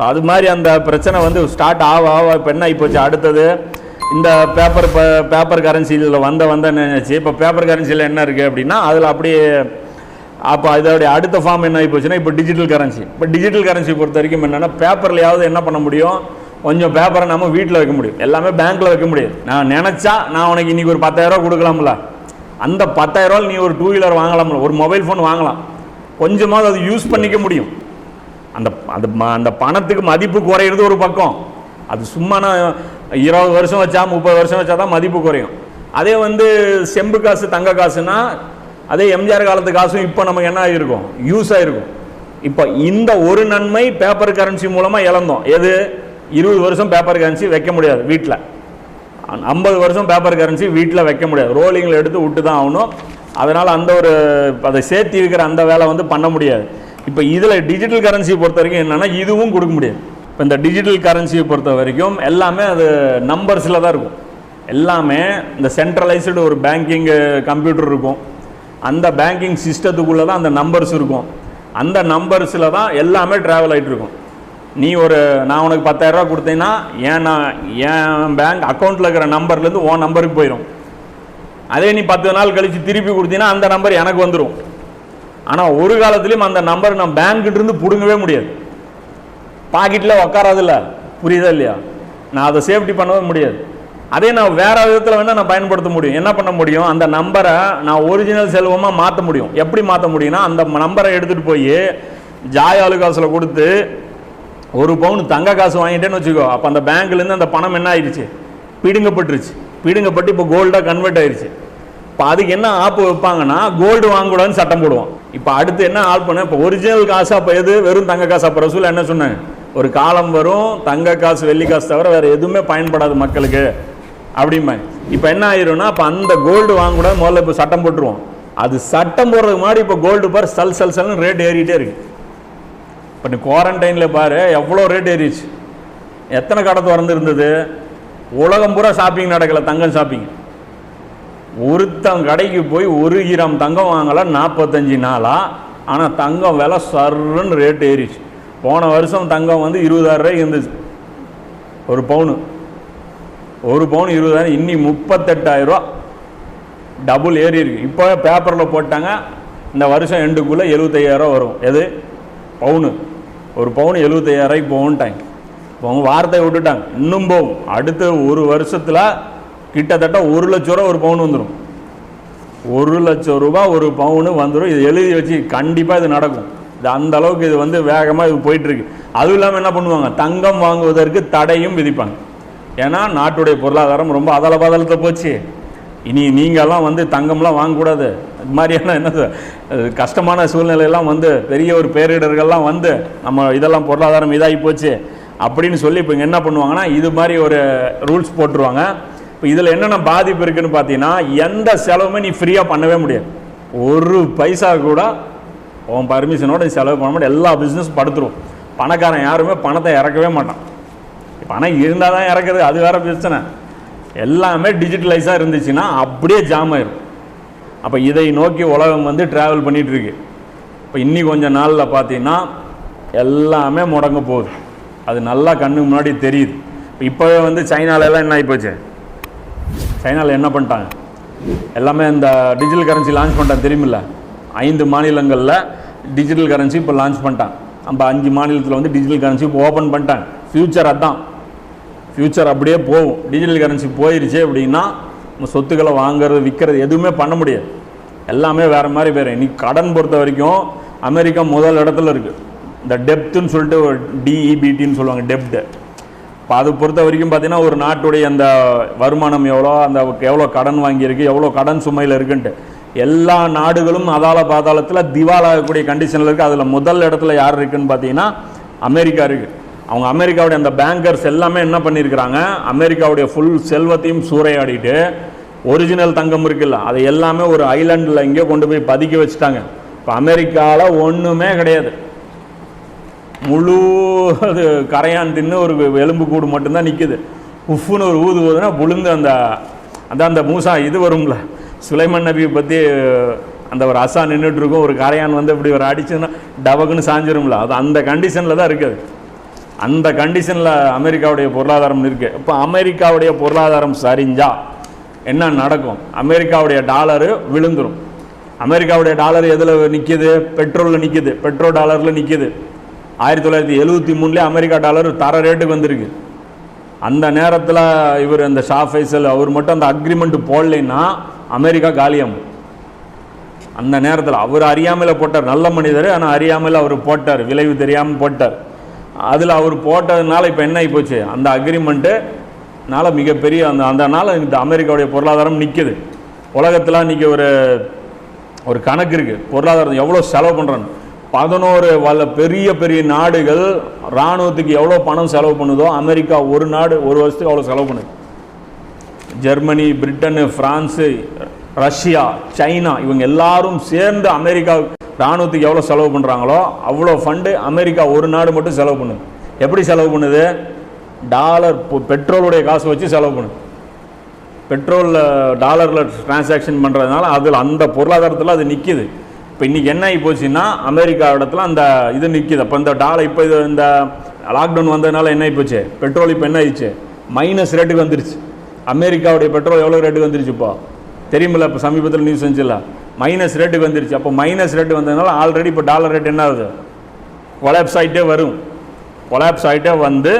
So அது மாதிரி அந்த பிரச்சனை வந்து ஸ்டார்ட் ஆக ஆக இப்போ என்ன ஆகி போச்சு? அடுத்தது இந்த பேப்பர் பேப்பர் கரன்சியில் வந்த வந்த நினைச்சு இப்போ பேப்பர் கரன்சியில் என்ன இருக்குது அப்படின்னா அதில் அப்படியே அப்போ இதோடைய அடுத்த ஃபார்ம் என்ன ஆகி போச்சுன்னா இப்போ டிஜிட்டல் கரன்சி இப்போ டிஜிட்டல் கரன்சி பொறுத்த வரைக்கும் என்னென்னா பேப்பர்லையாவது என்ன பண்ண முடியும்? கொஞ்சம் பேப்பரை நம்ம வீட்டில் வைக்க முடியும். எல்லாமே பேங்க்கில் வைக்க முடியாது நான் நினச்சா நான் உனக்கு இன்றைக்கி ஒரு பத்தாயிரரூவா கொடுக்கலாம்ல. அந்த பத்தாயிரரூவா நீ ஒரு டூ வீலர் வாங்கலாம்ல. ஒரு மொபைல் ஃபோன் வாங்கலாம். கொஞ்சமாவது அது யூஸ் பண்ணிக்க முடியும். அந்த அது ம- அந்த பணத்துக்கு மதிப்பு குறையிறது ஒரு பக்கம். அது சும்மா நான் இருபது வருஷம் வச்சா முப்பது வருஷம் வச்சா தான் மதிப்பு குறையும். அதே வந்து செம்பு காசு தங்க காசுனா அதே எம்ஜிஆர் காலத்து காசும் இப்போ நமக்கு என்ன ஆகிருக்கும் யூஸ் ஆகிருக்கும் இப்போ இந்த ஒரு நன்மை பேப்பர் கரன்சி மூலமாக இழந்தோம். எது? இருபது வருஷம் பேப்பர் கரன்சி வைக்க முடியாது வீட்டில் ஐம்பது வருஷம் பேப்பர் கரன்சி வீட்டில் வைக்க முடியாது. ரோலிங்கில் எடுத்து விட்டு தான் ஆகணும். அதனால் அந்த ஒரு அதை சேர்த்து இருக்கிற அந்த வேலை வந்து பண்ண முடியாது. இப்போ இதில் டிஜிட்டல் கரன்சியை பொறுத்த வரைக்கும் என்னென்னா இதுவும் கொடுக்க முடியாது. இப்போ இந்த டிஜிட்டல் கரன்சியை பொறுத்த வரைக்கும் எல்லாமே அது நம்பர்ஸில் தான் இருக்கும். எல்லாமே இந்த சென்ட்ரலைஸ்டு ஒரு பேங்கிங்கு கம்ப்யூட்டர் இருக்கும். அந்த பேங்கிங் சிஸ்டத்துக்குள்ளே தான் அந்த நம்பர்ஸ் இருக்கும். அந்த நம்பர்ஸில் தான் எல்லாமே ட்ராவல் ஆகிட்டு இருக்கும். நீ ஒரு நான் உனக்கு பத்தாயிரரூவா கொடுத்தேன்னா ஏன் நான் என் பேங்க் அக்கௌண்ட்டில் இருக்கிற நம்பர்லேருந்து உன் நம்பருக்கு போயிடும் அதே நீ பத்து நாள் கழித்து திருப்பி கொடுத்தீங்கன்னா அந்த நம்பர் எனக்கு வந்துடும் ஆனால் ஒரு காலத்துலேயும் அந்த நம்பர் நான் பேங்க்கிட்ட இருந்து பிடுங்கவே முடியாது. பாக்கெட்டில் உக்காராதில்ல? புரியுதா இல்லையா? நான் அதை சேஃப்டி பண்ணவே முடியாது. அதே நான் வேற விதத்தில் வேணால் நான் பயன்படுத்த முடியும். என்ன பண்ண முடியும்? அந்த நம்பரை நான் ஒரிஜினல் செல்வமாக மாற்ற முடியும். எப்படி மாற்ற முடியும்னா அந்த நம்பரை எடுத்துகிட்டு போய் ஜாய் அலுகாசில் கொடுத்து ஒரு பவுன் தங்க காசு வாங்கிட்டேன்னு வச்சுக்கோ. அப்போ அந்த பேங்க்லேருந்து அந்த பணம் என்ன ஆயிடுச்சு? பிடுங்கப்பட்டுருச்சு. பிடுங்கப்பட்டு இப்போ கோல்டாக கன்வெர்ட் ஆயிடுச்சு. இப்போ அதுக்கு என்ன ஆப்பு வைப்பாங்கன்னா கோல்டு வாங்கக்கூடாதுன்னு சட்டம் போடுவோம் இப்போ அடுத்து என்ன ஆப் பண்ண இப்போ ஒரிஜினல் காசு அப்போ எது? வெறும் தங்க காசு. அப்போ ரசூல் என்ன சொன்னாங்க? ஒரு காலம் வரும் தங்க காசு வெள்ளி காசு தவிர வேறு எதுவுமே பயன்படாது மக்களுக்கு. அப்படிம்பாங்க இப்போ என்ன ஆயிரும்னா இப்போ அந்த கோல்டு வாங்கக்கூடாது முதல்ல இப்போ சட்டம் போட்டுருவோம். அது சட்டம் போடுறதுக்கு முன்னாடி இப்போ கோல்டு பார் சல் சல் சல்னு ரேட் ஏறிட்டே இருக்கு. இப்போ நீ குவாரண்டைனில் பாரு எவ்வளோ ரேட் ஏறிச்சு? எத்தனை கடை திறந்து இருந்தது உலகம் பூரா ஷாப்பிங் நடக்கல தங்கம் ஷாப்பிங் ஒருத்தன் கடைக்கு போய் ஒரு கிராம் தங்கம் வாங்கல நாற்பத்தஞ்சு நாளாக ஆனால் தங்கம் விலை சர்ன்னு ரேட் ஏறிச்சு. போன வருஷம் தங்கம் வந்து இருபதாயிரம் இருந்துச்சு. ஒரு பவுனு. ஒரு பவுன் இருபதாயிரம் இன்னி முப்பத்தெட்டாயிரரூவா டபுள் ஏறி இருக்கு. இப்போ பேப்பரில் போட்டாங்க இந்த வருஷம் எண்டுக்குள்ளே எழுபத்தையாயிரரூவா வரும். எது? பவுனு. ஒரு பவுன் எழுபத்தையாயிரம் போகும்ட்டாங்க. இப்போ அவங்க வார்த்தையை விட்டுட்டாங்க. இன்னும் போகும். அடுத்த ஒரு வருஷத்தில் கிட்டத்தட்ட ஒரு லட்ச ரூபா ஒரு பவுன் வந்துடும் ஒரு லட்சம் ரூபா ஒரு பவுனு வந்துடும் இது எழுதி வச்சு கண்டிப்பாக இது நடக்கும். இது அந்த அளவுக்கு இது வந்து வேகமாக இது போயிட்டுருக்கு. அதுவும் இல்லாமல் என்ன பண்ணுவாங்க? தங்கம் வாங்குவதற்கு தடையும் விதிப்பாங்க. ஏன்னா நாட்டுடைய பொருளாதாரம் ரொம்ப அதல பதலத்தை போச்சு. இனி நீங்கள்லாம் வந்து தங்கம்லாம் வாங்கக்கூடாது. இது மாதிரியான என்னது கஷ்டமான சூழ்நிலையெல்லாம் வந்து பெரிய ஒரு பேரிடர்கள்லாம் வந்து நம்ம இதெல்லாம் பொருளாதாரம் இதாகி போச்சு. அப்படின்னு சொல்லி இப்போ இங்கே என்ன பண்ணுவாங்கன்னா இது மாதிரி ஒரு ரூல்ஸ் போட்டுருவாங்க. இப்போ இதில் என்னென்ன பாதிப்பு இருக்குதுன்னு பார்த்தீங்கன்னா எந்த செலவுமே நீ ஃப்ரீயாக பண்ணவே முடியாது. ஒரு பைசா கூட உன் பர்மிஷனோட நீ செலவு பண்ண மாட்டேன் எல்லா பிஸ்னஸும் படுத்துரும். பணக்காரன் யாருமே பணத்தை இறக்கவே மாட்டான். பணம் இருந்தால் தான் இறக்குறது. அது வேற பிரச்சனை. எல்லாமே டிஜிட்டலைஸாக இருந்துச்சுன்னா அப்படியே ஜாம் ஆயிரும். அப்போ இதை நோக்கி உலகம் வந்து ட்ராவல் பண்ணிகிட்ருக்கு இப்போ இன்னி கொஞ்சம் நாளில் பார்த்தீங்கன்னா எல்லாமே முடங்க போகுது. அது நல்லா கண்ணுக்கு முன்னாடி தெரியுது. இப்போ இப்போவே வந்து சைனாலெல்லாம் என்ன ஆகிப்போச்சு சைனாவில் என்ன பண்ணிட்டாங்க? எல்லாமே இந்த டிஜிட்டல் கரன்சி லான்ச் பண்ணிட்டான் தெரியுமில்ல? ஐந்து மாநிலங்களில் டிஜிட்டல் கரன்சி இப்போ லான்ச் பண்ணிட்டான் நம்ம அஞ்சு மாநிலத்தில் வந்து டிஜிட்டல் கரன்சி இப்போ ஓப்பன் பண்ணிட்டாங்க. ஃப்யூச்சர் அதான். ஃப்யூச்சர் அப்படியே போகும். டிஜிட்டல் கரன்சி போயிருச்சு அப்படின்னா நம்ம சொத்துக்களை வாங்குறது விற்கிறது எதுவுமே பண்ண முடியாது. எல்லாமே வேறு மாதிரி போயிடும் இன்னைக்கு கடன் பொறுத்த வரைக்கும் அமெரிக்கா முதல் இடத்துல இருக்குது இந்த டெப்த்துன்னு சொல்லிட்டு ஒரு டிஇபிடின்னு சொல்லுவாங்க டெப்ட்டு இப்போ அது பொறுத்த வரைக்கும் பார்த்தீங்கன்னா ஒரு நாட்டுடைய அந்த வருமானம் எவ்வளோ அந்த எவ்வளோ கடன் வாங்கியிருக்கு எவ்வளோ கடன் சுமையில் இருக்குன்ட்டு. எல்லா நாடுகளும் அதால பாதாளத்தில் திவாலாகக்கூடிய கண்டிஷனில் இருக்குது அதில் முதல் இடத்துல யார் இருக்குன்னு பார்த்தீங்கன்னா அமெரிக்கா இருக்குது அவங்க அமெரிக்காவுடைய அந்த பேங்கர்ஸ் எல்லாமே என்ன பண்ணியிருக்கிறாங்க அமெரிக்காவுடைய ஃபுல் செல்வத்தையும் சூறையாடிட்டு ஒரிஜினல் தங்கம் இருக்குல்ல அதை எல்லாமே ஒரு ஐலாண்டில் இங்கே கொண்டு போய் பதுக்கி வச்சுட்டாங்க. இப்போ அமெரிக்காவில் ஒன்றுமே கிடையாது. முழு அது கரையான் தின்னு ஒரு எலும்பு கூடு மட்டும்தான் நிற்குது உஃப்னு ஒரு ஊது ஊதுனா புழுந்து அந்த அந்த அந்த மூசா இது வரும்ல. சுலைமன் நபியை பற்றி அந்த ஒரு அசா நின்றுட்டுருக்கும் ஒரு கரையான் வந்து இப்படி ஒரு அடிச்சுன்னா டபக்குன்னு சாஞ்சிரும்ல. அது அந்த கண்டிஷனில் தான் இருக்குது. அந்த கண்டிஷனில் அமெரிக்காவுடைய பொருளாதாரம் இருக்குது இப்போ அமெரிக்காவுடைய பொருளாதாரம் சரிஞ்சா என்ன நடக்கும்? அமெரிக்காவுடைய டாலரு விழுந்துரும். அமெரிக்காவுடைய டாலர் எதில் நிற்கிது பெட்ரோலில் நிற்கிது பெட்ரோல் டாலரில் நிற்கிது ஆயிரத்தி தொள்ளாயிரத்தி எழுபத்தி மூணுலேயே அமெரிக்கா டாலர் தர ரேட்டுக்கு வந்திருக்கு. அந்த நேரத்தில் இவர் அந்த ஷா ஃபைசல் அவர் மட்டும் அந்த அக்ரிமெண்ட் போடலைன்னா அமெரிக்கா காலியம் அந்த நேரத்தில் அவர் அறியாமையில் போட்டார் நல்ல மனிதர் ஆனால் அறியாமையில் அவர் போட்டார் விளைவு தெரியாமல் போட்டார். அதில் அவர் போட்டதுனால இப்போ என்ன ஆகி போச்சு? அந்த அக்ரிமெண்ட்டுனால மிகப்பெரிய அந்த அந்த இந்த அமெரிக்காவுடைய பொருளாதாரம் நிற்கிது உலகத்தில் இன்றைக்கி ஒரு ஒரு கணக்கு இருக்குது பொருளாதாரம் எவ்வளோ செலவு பண்ணுறான்னு பதினோரு வல்ல பெரிய பெரிய நாடுகள் இராணுவத்துக்கு எவ்வளோ பணம் செலவு பண்ணுதோ அமெரிக்கா ஒரு நாடு ஒரு வருஷத்துக்கு அவ்வளோ செலவு பண்ணுது? Germany Britain France Russia China இவங்க எல்லாரும் சேர்ந்து அமெரிக்கா இராணுவத்துக்கு எவ்வளோ செலவு பண்ணுறாங்களோ அவ்வளோ ஃபண்டு அமெரிக்கா ஒரு நாடு மட்டும் செலவு பண்ணுது. எப்படி செலவு பண்ணுது? டாலர் பெட்ரோலுடைய காசு வச்சு செலவு பண்ணுது. பெட்ரோலில் டாலரில் டிரான்சாக்ஷன் பண்ணுறதுனால அதில் அந்த பொருளாதாரத்தில் அது நிற்கிது இப்போ இன்றைக்கி என்ன ஆகி போச்சுன்னா அமெரிக்கா இடத்துல அந்த இது நிற்கிது அப்போ இந்த டாலர் இப்போ இது இந்த லாக்டவுன் வந்ததுனால என்ன ஆகி போச்சு? பெட்ரோல் இப்போ என்ன ஆயிடுச்சு? மைனஸ் ரேட்டுக்கு வந்துருச்சு. அமெரிக்காவுடைய பெட்ரோல் எவ்வளோ ரேட்டுக்கு வந்துருச்சு இப்போ? தெரியுமில்ல இப்போ சமீபத்தில் நியூஸ் வந்துச்சுல்ல? மைனஸ் ரேட்டுக்கு வந்துருச்சு. அப்போ மைனஸ் ரேட்டு வந்ததுனால ஆல்ரெடி இப்போ டாலர் ரேட் என்ன ஆகுது? கொலாப்ஸ் ஆகிட்டே வரும். கொலாப்ஸ் ஆகிட்டே வந்து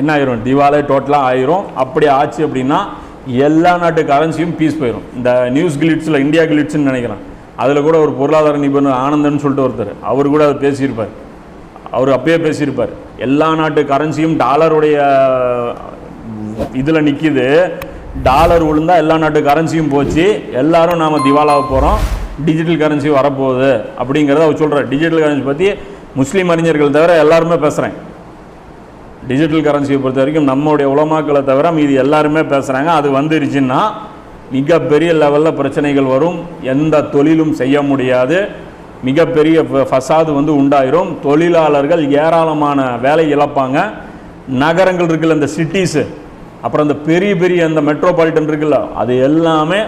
என்ன ஆயிரும்? திவாலே டோட்டலாக ஆயிரும். அப்படி ஆச்சு அப்படின்னா எல்லா நாட்டு கரன்சியும் பீஸ் போயிடும் இந்த நியூஸ் கிளிட்ஸில் இந்தியா கிளிட்ஸ்னு நினைக்கிறேன். அதில் கூட ஒரு பொருளாதார நிபுணர் ஆனந்தன் சொல்லிட்டு ஒருத்தர். அவர் கூட அதை பேசியிருப்பார். அவர் அப்பயே பேசியிருப்பார். எல்லா நாட்டு கரன்சியும் டாலருடைய இதில் நிற்கிது டாலர் விழுந்தா எல்லா நாட்டு கரன்சியும் போச்சு. எல்லாரும் நாம் திவாலாக போகிறோம் டிஜிட்டல் கரன்சி வரப்போகுது அப்படிங்கிறத அவர் சொல்கிறார் டிஜிட்டல் கரன்சி பற்றி முஸ்லீம் அறிஞர்கள் தவிர எல்லாருமே பேசுகிறேன் டிஜிட்டல் கரன்சியை பொறுத்த வரைக்கும் நம்மளுடைய உலமாக்களை தவிர மீதி எல்லாருமே பேசுகிறாங்க அது வந்துருச்சுன்னா மிகப்பெரிய லெவலில் பிரச்சனைகள் வரும். எந்த தொழிலும் செய்ய முடியாது. மிகப்பெரிய ஃப- ஃபசாது வந்து உண்டாயிரும். தொழிலாளர்கள் ஏராளமான வேலை இழப்பாங்க. நகரங்கள் இருக்குல்ல இந்த சிட்டிஸு அப்புறம் இந்த பெரிய பெரிய அந்த மெட்ரோபாலிட்டன் இருக்குல்ல அது எல்லாமே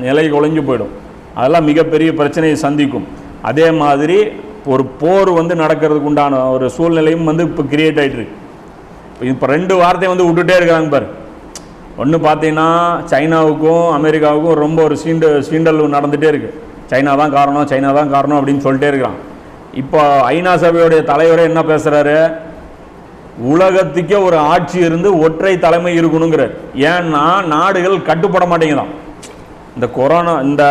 நிலை குலைஞ்சு போயிடும். அதெல்லாம் மிகப்பெரிய பிரச்சனையை சந்திக்கும். அதே மாதிரி ஒரு போர் வந்து நடக்கிறதுக்கு உண்டான ஒரு சூழ்நிலையும் வந்து இப்போ கிரியேட் ஆகிட்டு இருக்கு. இப்போ ரெண்டு வார்த்தையை வந்து விட்டுட்டே இருக்கிறாங்க பாரு. ஒன்று பார்த்தீங்கன்னா சைனாவுக்கும் அமெரிக்காவுக்கும் ரொம்ப ஒரு சீண்டு சீண்டல் நடந்துகிட்டே இருக்குது சைனா தான் காரணம் சைனா தான் காரணம் அப்படின்னு சொல்லிட்டே இருக்கிறான் இப்போ ஐநா சபையுடைய தலைவரே என்ன பேசுகிறாரு உலகத்துக்கே ஒரு ஆட்சி இருந்து ஒற்றை தலைமை இருக்கணுங்கிறார். ஏன்னா நாடுகள் கட்டுப்பட மாட்டேங்குதான் இந்த கொரோனா இந்த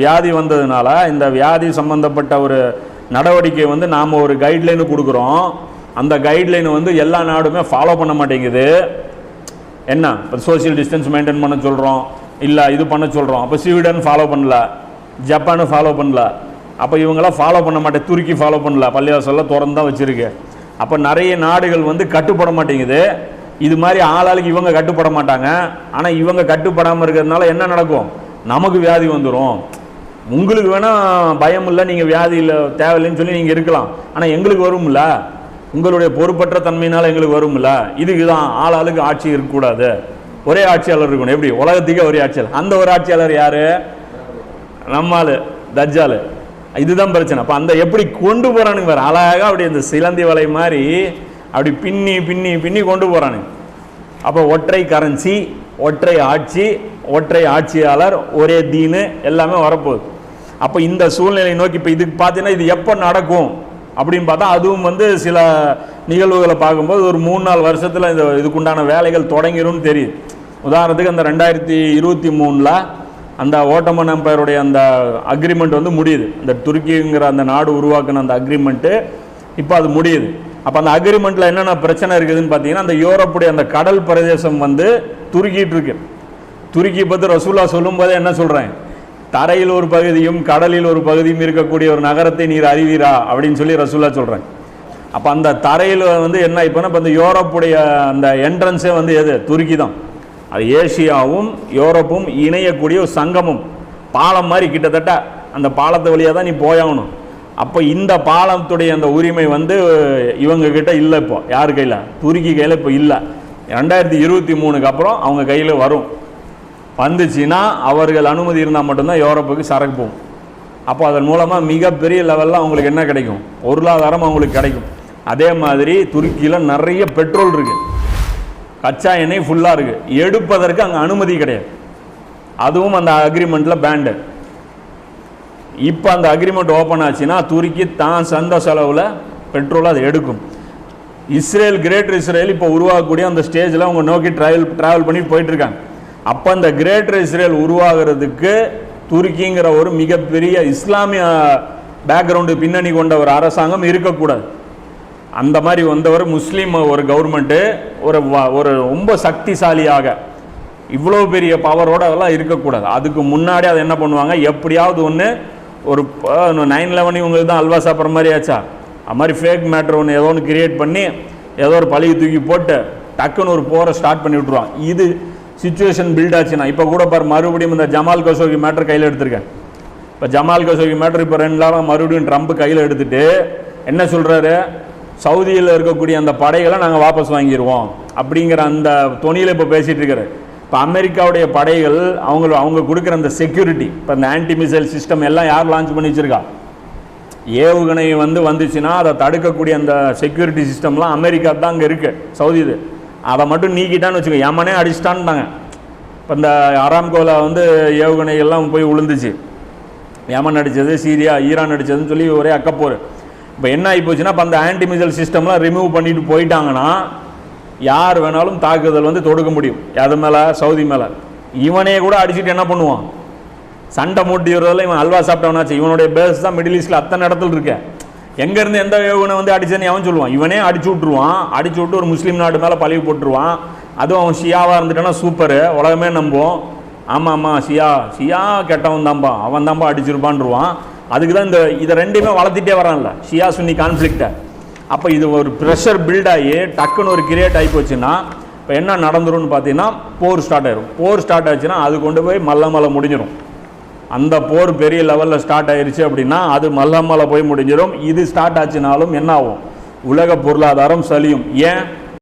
வியாதி வந்ததுனால இந்த வியாதி சம்பந்தப்பட்ட ஒரு நடவடிக்கை வந்து நாம் ஒரு கைட்லைனு கொடுக்குறோம். அந்த கைட்லைன் வந்து எல்லா நாடுமே ஃபாலோ பண்ண மாட்டேங்குது. என்ன? இப்போ சோஷியல் டிஸ்டன்ஸ் மெயின்டைன் பண்ண சொல்கிறோம் இல்லை இது பண்ண சொல்கிறோம் அப்போ ஸ்வீடன் ஃபாலோ பண்ணல. ஜப்பானு ஃபாலோ பண்ணல. அப்போ இவங்களாம் ஃபாலோ பண்ண மாட்டேன் துருக்கி ஃபாலோ பண்ணல. பள்ளிவாசலில் திறந்து தான் வச்சுருக்கு. அப்போ நிறைய நாடுகள் வந்து கட்டுப்பட மாட்டேங்குது. இது மாதிரி ஆளாளுக்கு இவங்க கட்டுப்பட மாட்டாங்க. ஆனால் இவங்க கட்டுப்படாமல் இருக்கிறதுனால என்ன நடக்கும்? நமக்கு வியாதி வந்துடும் உங்களுக்கு வேணால் பயம் இல்லை நீங்கள் வியாதி இல்லை தேவையில்லைன்னு சொல்லி நீங்கள் இருக்கலாம். ஆனால் எங்களுக்கு வரும்ல உங்களுடைய பொறுப்பற்ற தன்மையினால் எங்களுக்கு வரும்ல? இதுக்கு தான் ஆள் ஆளுக்கு ஆட்சி இருக்கக்கூடாது. ஒரே ஆட்சியாளர் இருக்கணும். எப்படி? உலகத்துக்கே ஒரே ஆட்சியாளர். அந்த ஒரு ஆட்சியாளர் யாரு? நம்மால் தஜ்ஜால் இதுதான் பிரச்சனை. அப்போ அந்த எப்படி கொண்டு போகிறானுங்க வேறு அழகாக அப்படி இந்த சிலந்தி வலை மாதிரி அப்படி பின்னி பின்னி பின்னி கொண்டு போகிறானுங்க அப்போ ஒற்றை கரன்சி ஒற்றை ஆட்சி ஒற்றை ஆட்சியாளர் ஒரே தீனு எல்லாமே வரப்போகுது. அப்போ இந்த சூழ்நிலையை நோக்கி இப்போ இதுக்கு பார்த்தீங்கன்னா இது எப்போ நடக்கும்? அப்படின்னு பார்த்தா அதுவும் வந்து சில நிகழ்வுகளை பார்க்கும்போது ஒரு மூணு நாலு வருஷத்தில் இந்த இதுக்குண்டான வேலைகள் தொடங்கிரும்னு தெரியுது. உதாரணத்துக்கு அந்த ரெண்டாயிரத்தி இருபத்தி மூணில் அந்த ஓட்டமன் எம்பையருடைய அந்த அக்ரிமெண்ட் வந்து முடியுது. அந்த துருக்கிங்கிற அந்த நாடு உருவாக்குன அந்த அக்ரிமெண்ட்டு இப்போ அது முடியுது. அப்போ அந்த அக்ரிமெண்ட்டில் என்னென்ன பிரச்சனை இருக்குதுன்னு பார்த்தீங்கன்னா அந்த யூரோப்புடைய அந்த கடல் பிரதேசம் வந்து துருக்கிட்டு இருக்கு. துருக்கி பற்றி ரசூலா சொல்லும்போதே என்ன சொல்கிறேன் தரையில் ஒரு பகுதியும் கடலில் ஒரு பகுதியும் இருக்கக்கூடிய ஒரு நகரத்தை நீர் அறிவீரா அப்படின்னு சொல்லி ரசூல்லா சொல்கிறேன் அப்போ அந்த தரையில் வந்து என்ன இப்போனா இப்போ இந்த யூரோப்புடைய அந்த என்ட்ரன்ஸே வந்து எது? துருக்கி தான் அது ஏசியாவும் யூரோப்பும் இணையக்கூடிய ஒரு சங்கமம். பாலம் மாதிரி கிட்டத்தட்ட அந்த பாலத்து வழியாக தான் நீ போயாகணும். அப்போ இந்த பாலத்துடைய அந்த உரிமை வந்து இவங்க கிட்ட இல்லை இப்போ. யார் கையில்? துருக்கி கையில் இப்போ இல்லை. ரெண்டாயிரத்தி இருபத்தி மூணுக்கு அப்புறம் அவங்க கையில் வரும். வந்துச்சுன்னா அவர்கள் அனுமதி இருந்தால் மட்டும்தான் யூரோப்புக்கு சரக்கு போகும். அப்போ அதன் மூலமாக மிகப்பெரிய லெவலில் அவங்களுக்கு என்ன கிடைக்கும்? பொருளாதாரம் அவங்களுக்கு கிடைக்கும். அதே மாதிரி துருக்கியில் நிறைய பெட்ரோல் இருக்குது கச்சா எண்ணெய் ஃபுல்லாக இருக்குது எடுப்பதற்கு அங்கே அனுமதி கிடையாது. அதுவும் அந்த அக்ரிமெண்ட்டில் பேண்டு இப்போ அந்த அக்ரிமெண்ட் ஓப்பன் ஆச்சுன்னா துருக்கி தான் சொந்த செலவில் பெட்ரோல் அதை எடுக்கும். இஸ்ரேல் கிரேட்டர் இஸ்ரேல் இப்போ உருவாகக்கூடிய அந்த ஸ்டேஜில் அவங்க நோக்கி ட்ராவல் ட்ராவல் பண்ணி போயிட்டுருக்காங்க அப்போ அந்த கிரேட்டர் இஸ்ரேல் உருவாகிறதுக்கு துருக்கிங்கிற ஒரு மிகப்பெரிய இஸ்லாமிய பேக்ரவுண்டு பின்னணி கொண்ட ஒரு அரசாங்கம் இருக்கக்கூடாது. அந்த மாதிரி வந்தவர் முஸ்லீம் ஒரு கவர்மெண்ட்டு ஒரு ஒரு ரொம்ப சக்திசாலியாக இவ்வளோ பெரிய பவரோட அதெல்லாம் இருக்கக்கூடாது. அதுக்கு முன்னாடி அதை என்ன பண்ணுவாங்க? எப்படியாவது ஒன்று ஒரு நைன் லெவன் இவங்களுக்கு தான் அல்வா சாப்பிட்ற மாதிரி ஆச்சா? அது மாதிரி ஃபேக் மேட்ரு ஒன்று ஏதோ ஒன்று கிரியேட் பண்ணி ஏதோ ஒரு பழியை தூக்கி போட்டு டக்குன்னு ஒரு போரை ஸ்டார்ட் பண்ணி விட்ருவான் இது சுச்சுவேஷன் பில்ட் ஆச்சுன்னா இப்போ கூட பாரு மறுபடியும் இந்த ஜமால் கசோகி மேட்ரு கையில் எடுத்திருக்கேன். இப்போ ஜமால் கசோகி மேட்ரு இப்போ ரெண்டு நாளாக மறுபடியும் ட்ரம்ப் கையில் எடுத்துட்டு என்ன சொல்கிறாரு சவுதியில் இருக்கக்கூடிய அந்த படைகளை நாங்கள் வாபஸ் வாங்கிடுவோம் அப்படிங்கிற அந்த துணியில் இப்போ பேசிகிட்டு இருக்கிறார் இப்போ அமெரிக்காவுடைய படைகள் அவங்க அவங்க கொடுக்குற அந்த செக்யூரிட்டி இப்போ இந்த ஆன்டி மிசைல் சிஸ்டம் எல்லாம் யார் லான்ச் பண்ணி வச்சிருக்கா? ஏவுகணை வந்து வந்துச்சுன்னா அதை தடுக்கக்கூடிய அந்த செக்யூரிட்டி சிஸ்டம்லாம் அமெரிக்கா தான் அங்கே இருக்குது சவுதி இது அதை மட்டும் நீக்கிட்டான்னு வச்சுக்கோ எமனே அடிச்சிட்டான்ட்டாங்க இப்போ இந்த அராம்கோவில் வந்து ஏவுகணைகள்லாம் போய் விழுந்துச்சு யமன் அடித்தது சீரியா ஈரான் அடித்ததுன்னு சொல்லி ஒரே அக்கப்போர். இப்போ என்ன ஆகி போச்சுன்னா இப்போ அந்த ஆன்டி மிசைல் சிஸ்டம்லாம் ரிமூவ் பண்ணிட்டு போயிட்டாங்கன்னா யார் வேணாலும் தாக்குதல் வந்து தொடுக்க முடியும். அது மேலே சவுதி மேலே. இவனே கூட அடிச்சுட்டு என்ன பண்ணுவான்? சண்டை மூட்டி வருவதில் இவன் அல்வா சாப்பிட்டவனாச்சு. இவனுடைய பேஸ் தான் மிடில் ஈஸ்டில் அத்தனை இடத்துல இருக்கேன் எங்கேருந்து எந்த ஏவுகணை வந்து அடிச்சதுன்னு அவன் சொல்லுவான். இவனே அடிச்சு விட்ருவான் அடிச்சு விட்டு ஒரு முஸ்லீம் நாடு மேலே பழிவு போட்டுருவான். அதுவும் அவன் ஷியாவாக இருந்துட்டானா சூப்பரு உலகமே நம்புவோம். ஆமாம் ஆமாம் ஷியா ஷியா கெட்டவன் தான்பா. அவன் தான்பா அடிச்சிருப்பான்ருவான். அதுக்கு தான் இந்த இதை ரெண்டையுமே வளர்த்திட்டே வரான்ல. ஷியா சுன்னி கான்ஃப்ளிக்டை அப்போ இது ஒரு ப்ரெஷர் பில்ட் ஆகி டக்குன்னு ஒரு கிரியேட் ஆகி போச்சுன்னா இப்போ என்ன நடந்துரும்னு பார்த்தீங்கன்னா போர் ஸ்டார்ட் ஆயிரும். போர் ஸ்டார்ட் ஆச்சுன்னா அது கொண்டு போய் மல்ல மல்ல முடிஞ்சிடும் அந்த போர் பெரிய லெவலில் ஸ்டார்ட் ஆயிடுச்சு அப்படின்னா அது மல்ல மல்ல போய் முடிஞ்சிடும் இது ஸ்டார்ட் ஆச்சுனாலும் என்ன ஆகும் உலக பொருளாதாரம் சலியும். ஏன்?